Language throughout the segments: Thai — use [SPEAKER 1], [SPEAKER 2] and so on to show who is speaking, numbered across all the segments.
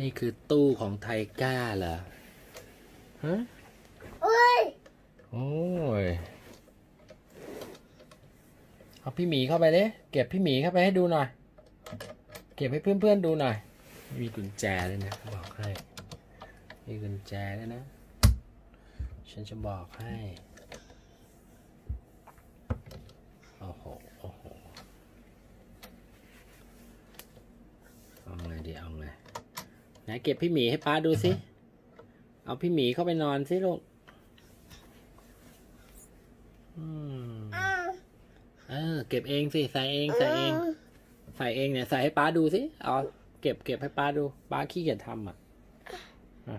[SPEAKER 1] นี่คือตู้ของไทก้าเหรอ ฮะ
[SPEAKER 2] เอ้ย
[SPEAKER 1] โอ้ย เอาพี่หมีเข้าไปเลย เก็บพี่หมีเข้าไปให้ดูหน่อย เก็บให้เพื่อนๆดูหน่อย มีกุญแจเลยนะบอกให้ มีกุญแจด้วยนะ ฉันจะบอกให้ โอ้โห โอ้โห เอาไงดี เอาไง ไหนเก็บพี่หมีให้ป้าดูสิ เอาพี่หมีเข้าไปนอนสิลูกอืม
[SPEAKER 2] อ้าว
[SPEAKER 1] เออ เก็บเองสิ ใส่เอง ใส่เอง ใส่เองเนี่ย ใส่ให้ป้าดูสิ เอา เก็บเก็บให้ป้าดู ป้าขี้เกียจทำอะอะ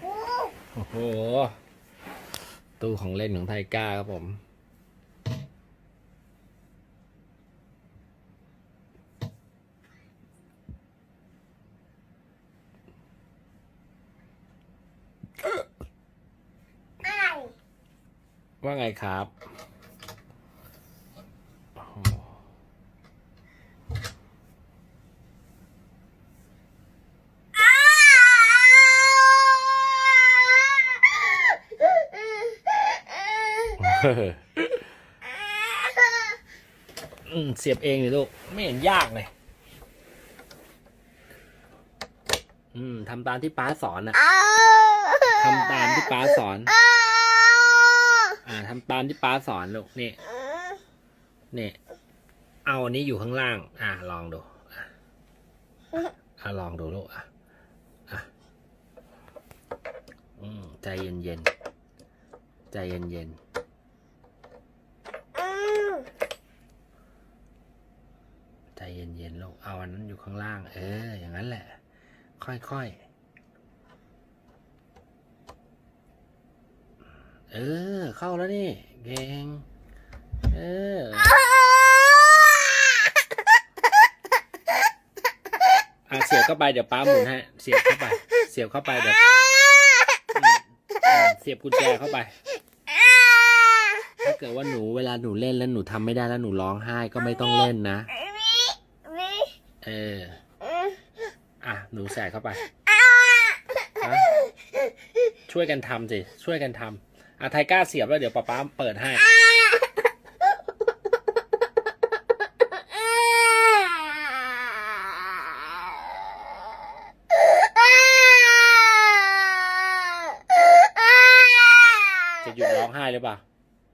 [SPEAKER 2] โอ้
[SPEAKER 1] โอ้โห ตู้ของเล่นของไทก้าครับผม
[SPEAKER 2] อ้าย
[SPEAKER 1] ว่าไงครับโอ้โห
[SPEAKER 2] อ้าว
[SPEAKER 1] อืม เสียบเองเลยลูก ไม่เห็นยากเลย อืมทำตามที่ป้าสอนนะทำตามที่ป้าสอน
[SPEAKER 2] อ่า
[SPEAKER 1] ทำตามที่ป้าสอนลูกนี่นี่ เอาอันนี้อยู่ข้างล่าง อ่าลองดู อะอะลองดูลูกอะอะอืมใจเย็นๆ ใจเย็นเย็น
[SPEAKER 2] อ้าว
[SPEAKER 1] ๆใจเย็ นเย็นๆลูกเอาอันนั้นอยู่ข้างล่าง เออ อย่างนั้นแหละ ค่อยๆ เออ เข้าแล้วนี่เก่งเออ อะเสียบเข้าไปเดี๋ยวป้าหมุนให้เสียบเข้าไป เสียบเข้าไปเดี๋ยวเสียบกุญแจเข้าไป ถ้าเกิดว่าหนูเวลาหนูเล่นแล้วหนูทำไม่ได้แล้วหนูร้องไห้ก็ไม่ต้องเล่นนะ เออ
[SPEAKER 2] อืม
[SPEAKER 1] อะ หนูใส่เข้าไป
[SPEAKER 2] อ้าว
[SPEAKER 1] ฮะช่วยกันทำสิ ช่วยกันทำอะไทก้าเสียบแล้วเดี๋ยวป๊าป๊าเปิดให้ จะหยุดร้องไห้หรือเปล่า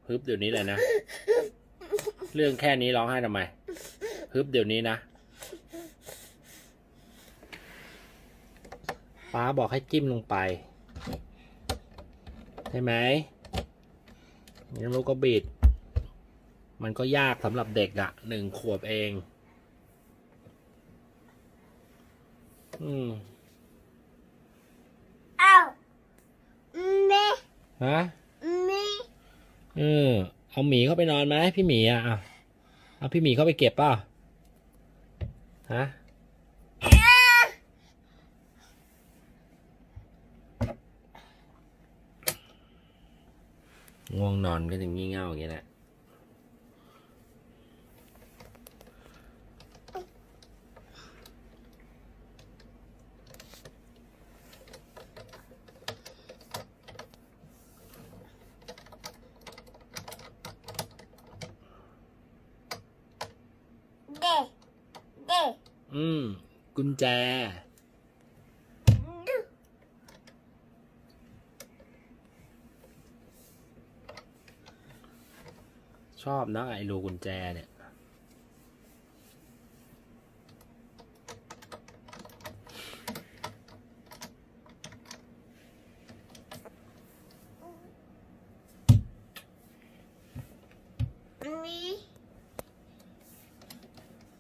[SPEAKER 1] ฮึบเดี๋ยวนี้เลยนะ เรื่องแค่นี้ร้องไห้ทำไมฮึบเดี๋ยวนี้นะ ป้าบอกให้จิ้มลงไป ใช่ไหมงั้นลูกก็บิด มันก็ยากสำหรับเด็กอะหนึ่งขวบเอง อืม
[SPEAKER 2] อ้าวแม่
[SPEAKER 1] ฮะ
[SPEAKER 2] แม่
[SPEAKER 1] เออเอาหมีเข้าไปนอนไหมพี่หมีอะอะเอาพี่หมีเข้าไปเก็บเปล่าฮะ ง่วงนอนก็จะงี่เง่าอย่างเงี้ยแหละ
[SPEAKER 2] เด็เด็
[SPEAKER 1] อืม กุญแจ ชอบนะไอ้รูกุญแจเนี่ยอันนี้